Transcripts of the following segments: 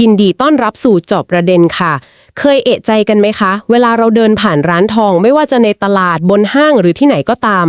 ยินดีต้อนรับสู่จอบประเด็นค่ะ เคยเอะใจกันไหมคะ เวลาเราเดินผ่านร้านทอง ไม่ว่าจะในตลาดบนห้างหรือที่ไหนก็ตาม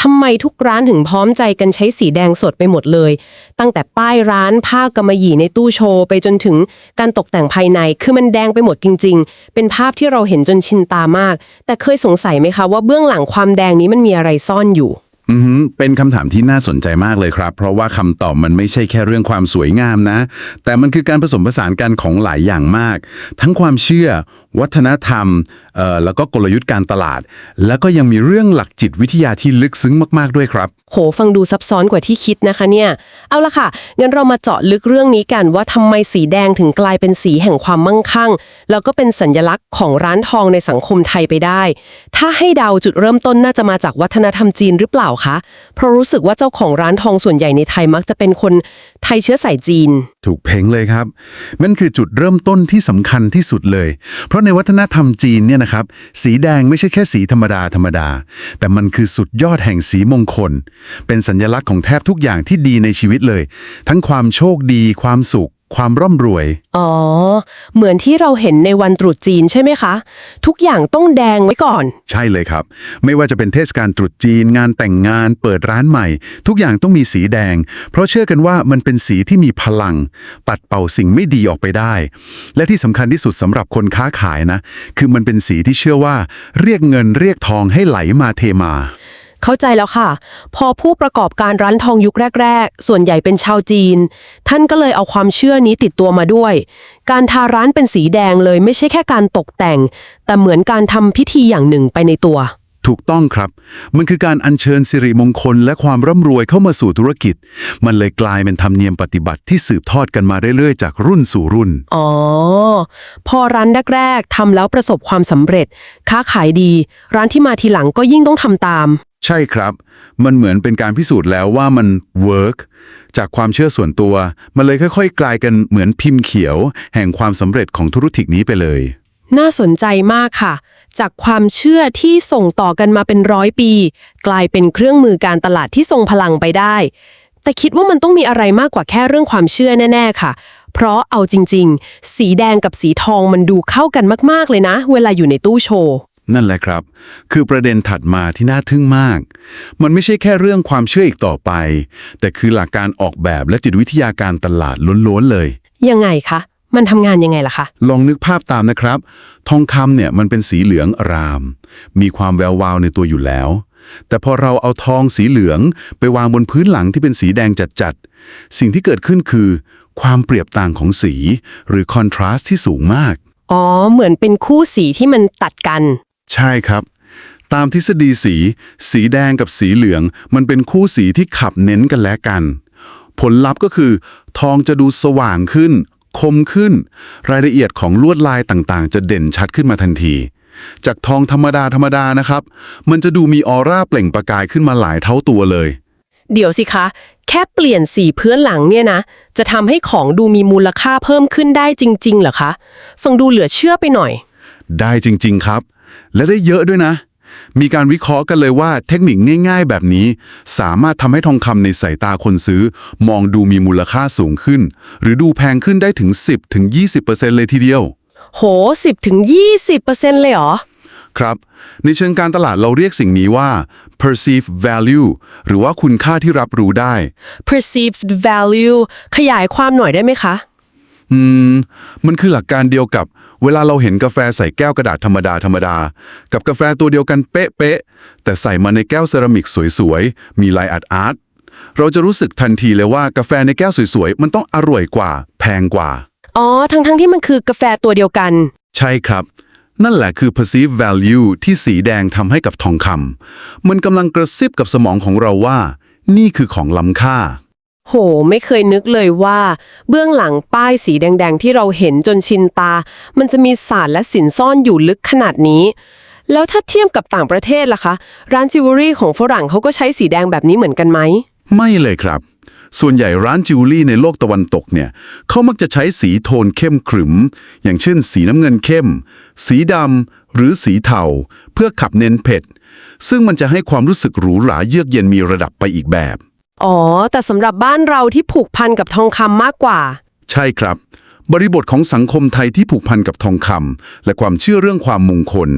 ทำไมทุกร้านถึงพร้อมใจกันใช้สีแดงสดไปหมดเลย ตั้งแต่ป้ายร้านผ้ากำมะหยี่ในตู้โชว์ ไปจนถึงการตกแต่งภายใน คือมันแดงไปหมดจริง ๆ เป็นภาพที่เราเห็นจนชินตามาก แต่เคยสงสัยไหมคะว่าเบื้องหลังความแดงนี้มันมีอะไรซ่อนอยู่ อืมเป็นคำถามที่น่าสนใจมากเลยครับ เพราะว่าคำตอบมันไม่ใช่แค่เรื่องความสวยงามนะ แต่มันคือการผสมผสานกันของหลายอย่างมาก ทั้งความเชื่อวัฒนธรรมเอ่อแล้วก็กลยุทธ์การตลาด แล้วก็ยังมีเรื่องหลักจิตวิทยาที่ลึกซึ้งมากๆด้วยครับ โหฟังดูซับซ้อนกว่าที่คิดนะคะเนี่ย เอาละค่ะ งั้นเรามาเจาะลึกเรื่องนี้กันว่าทำไมสีแดงถึงกลายเป็นสีแห่งความมั่งคั่ง แล้วก็เป็นสัญลักษณ์ของร้านทองในสังคมไทยไปได้ ถ้าให้เดาจุดเริ่มต้นน่าจะมาจากวัฒนธรรมจีนหรือเปล่าคะเพราะรู้สึกว่าเจ้าของร้านทองส่วนใหญ่ในไทยมักจะเป็นคนไทยเชื้อสายจีน ถูกเพ่งเลยครับมันคือจุดเริ่มต้นที่สำคัญที่สุดเลย เพราะในวัฒนธรรมจีนเนี่ยนะครับ สีแดงไม่ใช่แค่สีธรรมดาธรรมดา แต่มันคือสุดยอดแห่งสีมงคล เป็นสัญลักษณ์ของแทบทุกอย่างที่ดีในชีวิตเลย ทั้งความโชคดี ความสุข ความร่ำรวย อ๋อ เหมือนที่เราเห็นในวันตรุษจีนใช่ไหมคะ ทุกอย่างต้องแดงไว้ก่อน ใช่เลยครับ ไม่ว่าจะเป็นเทศกาลตรุษจีน งานแต่งงาน เปิดร้านใหม่ ทุกอย่างต้องมีสีแดง เพราะเชื่อกันว่ามันเป็นสีที่มีพลัง ปัดเป่าสิ่งไม่ดีออกไปได้ และที่สำคัญที่สุดสำหรับคนค้าขายนะ คือมันเป็นสีที่เชื่อว่า เรียกเงินเรียกทองให้ไหลมาเทมา เข้าใจแล้วค่ะ พอผู้ประกอบการร้านทองยุคแรก ๆ ส่วนใหญ่เป็นชาวจีน ท่านก็เลยเอาความเชื่อนี้ติดตัวมาด้วย การทาร้านเป็นสีแดงเลยไม่ใช่แค่การตกแต่ง แต่เหมือนการทำพิธีอย่างหนึ่งไปในตัว ถูกต้องครับ มันคือการอัญเชิญสิริมงคลและความร่ำรวยเข้ามาสู่ธุรกิจ มันเลยกลายเป็นธรรมเนียมปฏิบัติที่สืบทอดกันมาเรื่อยๆ จากรุ่นสู่รุ่น อ๋อ พอร้านแรกๆทำแล้วประสบความสำเร็จ ค้าขายดี ร้านที่มาทีหลังก็ยิ่งต้องทำตาม ใช่ครับ มันเหมือนเป็นการพิสูจน์แล้วว่ามันเวิร์กจากความเชื่อส่วนตัว มันเลยค่อย ๆ กลายกันเหมือนพิมพ์เขียว แห่งความสำเร็จของธุรกิจนี้ไปเลย น่าสนใจมากค่ะ จากความเชื่อที่ส่งต่อกันมาเป็นร้อยปี กลายเป็นเครื่องมือการตลาดที่ทรงพลังไปได้ แต่คิดว่ามันต้องมีอะไรมากกว่าแค่เรื่องความเชื่อแน่ๆค่ะ เพราะเอาจริง ๆ สีแดงกับสีทองมันดูเข้ากันมากๆเลยนะ เวลาอยู่ในตู้โชว์ นั่นแหละครับ คือประเด็นถัดมาที่น่าทึ่งมาก มันไม่ใช่แค่เรื่องความเชื่ออีกต่อไป แต่คือหลักการออกแบบและจิตวิทยาการตลาดล้วนๆเลย ยังไงคะ มันทำงานยังไงล่ะคะ ลองนึกภาพตามนะครับ ทองคำเนี่ยมันเป็นสีเหลืองอาราม มีความแวววาวในตัวอยู่แล้ว แต่พอเราเอาทองสีเหลืองไปวางบนพื้นหลังที่เป็นสีแดงจัดๆสิ่งที่เกิดขึ้นคือ ความเปรียบต่างของสี หรือคอนทราสต์ที่สูงมาก อ๋อ เหมือนเป็นคู่สีที่มันตัดกัน ใช่ครับ ตามทฤษฎีสี สีแดงกับสีเหลือง มันเป็นคู่สีที่ขับเน้นกันและกัน ผลลัพธ์ก็คือ ทองจะดูสว่างขึ้น คมขึ้น รายละเอียดของลวดลายต่างๆ จะเด่นชัดขึ้นมาทันที จากทองธรรมดาธรรมดานะครับ มันจะดูมีออร่าเปล่งประกายขึ้นมาหลายเท่าตัวเลย เดี๋ยวสิคะ แค่เปลี่ยนสีเพื้นหลังเนี่ยนะ จะทำให้ของดูมีมูลค่าเพิ่มขึ้นได้จริง ๆ เหรอคะ ฟังดูเหลือเชื่อไปหน่อย ได้จริง ๆครับ และได้เยอะด้วยนะ มีการวิเคราะห์กันเลยว่าเทคนิคง่ายๆ แบบนี้ สามารถทำให้ทองคำในสายตาคนซื้อ มองดูมีมูลค่าสูงขึ้น หรือดูแพงขึ้นได้ถึง 10-20%เลยทีเดียว โห 10ถึง20%เลยเหรอ ครับ ในเชิงการตลาดเราเรียกสิ่งนี้ว่า perceived value หรือว่าคุณค่าที่รับรู้ได้ perceived value ขยายความหน่อยได้ไหมคะ อืม มันคือหลักการเดียวกับ เวลาเราเห็นกาแฟใส่แก้วกระดาษธรรมดาธรรมดา กับกาแฟตัวเดียวกันเป๊ะๆแต่ใส่มาในแก้วเซรามิกสวยๆ มีลายอาร์ตอาร์ตเราจะรู้สึกทันทีเลยว่ากาแฟในแก้วสวยๆ มันต้องอร่อยกว่า แพงกว่า อ๋อ ทั้งๆทที่มันคือกาแฟตัวเดียวกัน ใช่ครับ นั่นแหละคือ perceived value ที่สีแดงทำให้กับทองคำมันกำลังกระซิบกับสมองของเราว่า นี่คือของล้ำค่า โห ไม่เคยนึกเลยว่า เบื้องหลังป้ายสีแดง ๆ ที่เราเห็นจนชินตา มันจะมีศาสตร์และสินซ่อนอยู่ลึกขนาดนี้ แล้วถ้าเทียบกับต่างประเทศล่ะคะ ร้านจิวเวลรี่ของฝรั่งเขาก็ใช้สีแดงแบบนี้เหมือนกันไหม ไม่เลยครับ ส่วนใหญ่ร้านจิวเวลรี่ในโลกตะวันตกเนี่ยเขามักจะใช้สีโทนเข้มขรึม อย่างเช่น สีน้ำเงินเข้ม สีดำหรือสีเทาเพื่อขับเน้นเผ็ดซึ่งมันจะให้ความรู้สึกหรูหราเยือกเย็นมีระดับไปอีกแบบ อ๋อ แต่สำหรับบ้านเราที่ผูกพันกับทองคำมากกว่า ใช่ครับ บริบทของสังคมไทยที่ผูกพันกับทองคำและความเชื่อเรื่องความมงคล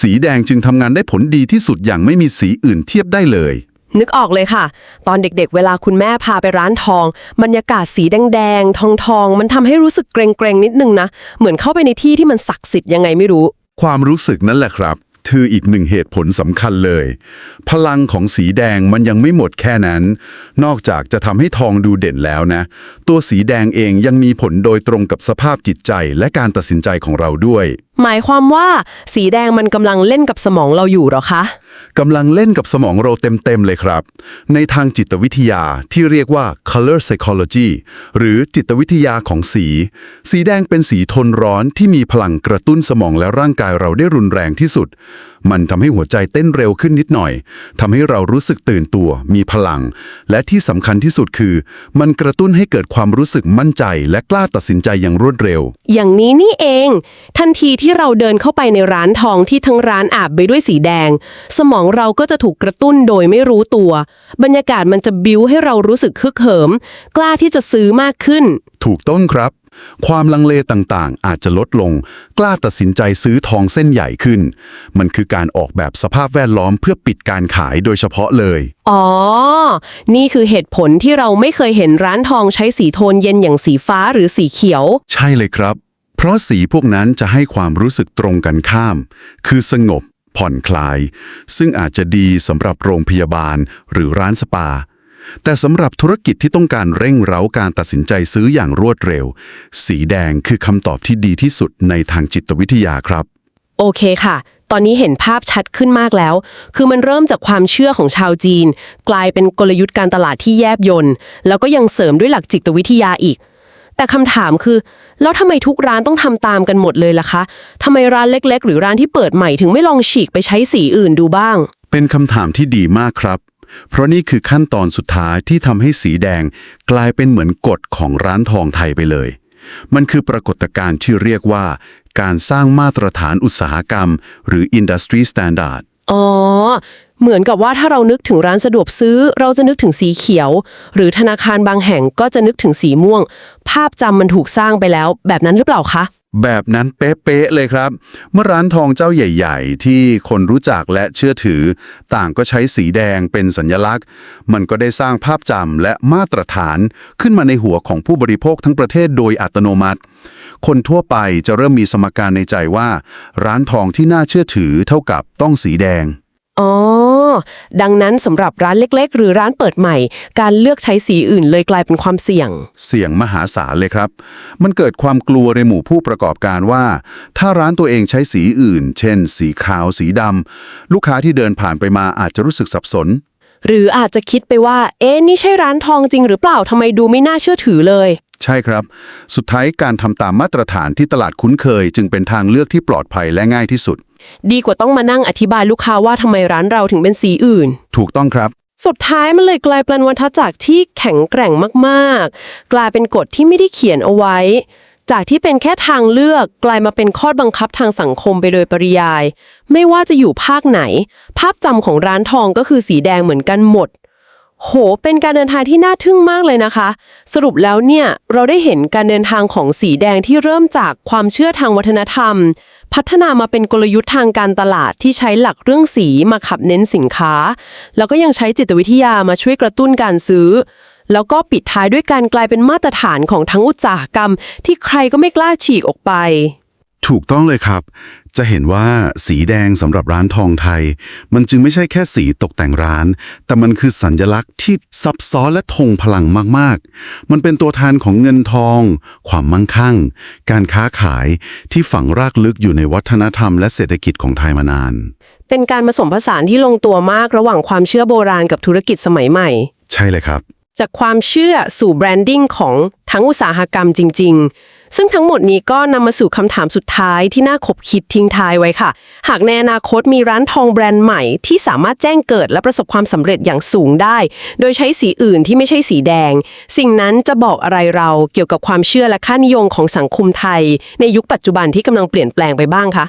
สีแดงจึงทำงานได้ผลดีที่สุดอย่างไม่มีสีอื่นเทียบได้เลย นึกออกเลยค่ะ ตอนเด็กๆ เวลาคุณแม่พาไปร้านทอง บรรยากาศสีแดงๆ ทองทองๆมันทำให้รู้สึกเกรงๆ นิดนึงนะ เหมือนเข้าไปในที่ที่มันศักดิ์สิทธิ์ยังไงไม่รู้ ความรู้สึกนั่นแหละครับ คืออีกหนึ่งเหตุผลสำคัญเลย พลังของสีแดงมันยังไม่หมดแค่นั้น นอกจากจะทำให้ทองดูเด่นแล้วนะ ตัวสีแดงเองยังมีผลโดยตรงกับสภาพจิตใจและการตัดสินใจของเราด้วย หมายความว่าสีแดงมันกำลังเล่นกับสมองเราอยู่เหรอคะ กำลังเล่นกับสมองเราเต็ม ๆ เลยครับ ในทางจิตวิทยาที่เรียกว่า color psychology หรือจิตวิทยาของสี สีแดงเป็นสีทนร้อนที่มีพลังกระตุ้นสมองและร่างกายเราได้รุนแรงที่สุด มันทำให้หัวใจเต้นเร็วขึ้นนิดหน่อยทำให้เรารู้สึกตื่นตัว มีพลัง และที่สำคัญที่สุดคือ มันกระตุ้นให้เกิดความรู้สึกมั่นใจ และกล้าตัดสินใจอย่างรวดเร็ว อย่างนี้นี่เอง ทันทีที่เราเดินเข้าไปในร้านทองที่ทั้งร้านอาบไปด้วยสีแดง สมองเราก็จะถูกกระตุ้นโดยไม่รู้ตัว บรรยากาศมันจะบิ้วให้เรารู้สึกคึกเหิม กล้าที่จะซื้อมากขึ้น ถูกต้องครับ ความลังเลต่างๆ อาจจะลดลง กล้าตัดสินใจซื้อทองเส้นใหญ่ขึ้น มันคือการออกแบบสภาพแวดล้อมเพื่อปิดการขายโดยเฉพาะเลย อ๋อ นี่คือเหตุผลที่เราไม่เคยเห็นร้านทองใช้สีโทนเย็นอย่างสีฟ้าหรือสีเขียว ใช่เลยครับ เพราะสีพวกนั้นจะให้ความรู้สึกตรงกันข้าม คือสงบ ผ่อนคลาย ซึ่งอาจจะดีสำหรับโรงพยาบาลหรือร้านสปา แต่สำหรับธุรกิจที่ต้องการเร่งเร้าการตัดสินใจซื้ออย่างรวดเร็ว สีแดงคือคำตอบที่ดีที่สุดในทางจิตวิทยาครับ โอเคค่ะ ตอนนี้เห็นภาพชัดขึ้นมากแล้ว คือมันเริ่มจากความเชื่อของชาวจีน กลายเป็นกลยุทธ์การตลาดที่แยบยนต์แล้วก็ยังเสริมด้วยหลักจิตวิทยาอีก แต่คำถามคือ แล้วทำไมทุกร้านต้องทำตามกันหมดเลยล่ะคะทำไมร้านเล็ก ๆ หรือร้านที่เปิดใหม่ถึงไม่ลองฉีกไปใช้สีอื่นดูบ้าง เป็นคำถามที่ดีมากครับ เพราะนี่คือขั้นตอนสุดท้ายที่ทำให้สีแดง กลายเป็นเหมือนกฎของร้านทองไทยไปเลย มันคือปรากฏการณ์ที่เรียกว่า การสร้างมาตรฐานอุตสาหกรรม หรือ industry standard อ๋อ เหมือนกับว่าถ้าเรานึกถึงร้านสะดวกซื้อ เราจะนึกถึงสีเขียว หรือธนาคารบางแห่งก็จะนึกถึงสีม่วง ภาพจำมันถูกสร้างไปแล้ว แบบนั้นหรือเปล่าคะ แบบนั้นเป๊ะๆเลยครับ เมื่อร้านทองเจ้าใหญ่ ๆ ที่คนรู้จักและเชื่อถือ ต่างก็ใช้สีแดงเป็นสัญลักษณ์ มันก็ได้สร้างภาพจำและมาตรฐานขึ้นมาในหัวของผู้บริโภคทั้งประเทศโดยอัตโนมัติ คนทั่วไปจะเริ่มมีสมการในใจว่า ร้านทองที่น่าเชื่อถือเท่ากับต้องสีแดง อ๋อ ดังนั้นสำหรับร้านเล็ก ๆ หรือร้านเปิดใหม่ การเลือกใช้สีอื่นเลยกลายเป็นความเสี่ยง เสี่ยงมหาศาลเลยครับ มันเกิดความกลัวในหมู่ผู้ประกอบการว่า ถ้าร้านตัวเองใช้สีอื่น เช่น สีขาว สีดำลูกค้าที่เดินผ่านไปมาอาจจะรู้สึกสับสน หรืออาจจะคิดไปว่า เอ๊ะนี่ใช่ร้านทองจริงหรือเปล่าทำไมดูไม่น่าเชื่อถือเลย ใช่ครับ สุดท้ายการทำตามมาตรฐานที่ตลาดคุ้นเคย จึงเป็นทางเลือกที่ปลอดภัยและง่ายที่สุด ดีกว่าต้องมานั่งอธิบายลูกค้าว่าทำไมร้านเราถึงเป็นสีอื่น ถูกต้องครับ สุดท้ายมันเลยกลายเป็นวัฏจักรที่แข็งแกร่งมากๆ กลายเป็นกฎที่ไม่ได้เขียนเอาไว้ จากที่เป็นแค่ทางเลือกกลายมาเป็นข้อบังคับทางสังคมไปโดยปริยาย ไม่ว่าจะอยู่ภาคไหน ภาพจำของร้านทองก็คือสีแดงเหมือนกันหมด โห เป็นการเดินทางที่น่าทึ่งมากเลยนะคะ สรุปแล้วเนี่ย เราได้เห็นการเดินทางของสีแดงที่เริ่มจากความเชื่อทางวัฒนธรรม พัฒนามาเป็นกลยุทธ์ทางการตลาดที่ใช้หลักเรื่องสีมาขับเน้นสินค้า แล้วก็ยังใช้จิตวิทยามาช่วยกระตุ้นการซื้อ แล้วก็ปิดท้ายด้วยการกลายเป็นมาตรฐานของทั้งอุตสาหกรรม ที่ใครก็ไม่กล้าฉีกออกไป ถูกต้องเลยครับ จะเห็นว่าสีแดงสำหรับร้านทองไทย มันจึงไม่ใช่แค่สีตกแต่งร้าน แต่มันคือสัญลักษณ์ที่ซับซ้อนและทงพลังมากๆ มันเป็นตัวแทนของเงินทอง ความมั่งคั่ง การค้าขายที่ฝังรากลึกอยู่ในวัฒนธรรมและเศรษฐกิจของไทยมานาน เป็นการผสมผสานที่ลงตัวมากระหว่างความเชื่อโบราณกับธุรกิจสมัยใหม่ ใช่เลยครับ จากความเชื่อสู่แบรนดิ้งของทั้งอุตสาหกรรมจริง ๆ ซึ่งทั้งหมดนี้ก็นำมาสู่คำถามสุดท้ายที่น่าขบคิดทิ้งท้ายไว้ค่ะ หากในอนาคตมีร้านทองแบรนด์ใหม่ ที่สามารถแจ้งเกิดและประสบความสำเร็จอย่างสูงได้ โดยใช้สีอื่นที่ไม่ใช่สีแดง สิ่งนั้นจะบอกอะไรเราเกี่ยวกับความเชื่อและค่านิยมของสังคมไทย ในยุคปัจจุบันที่กำลังเปลี่ยนแปลงไปบ้างคะ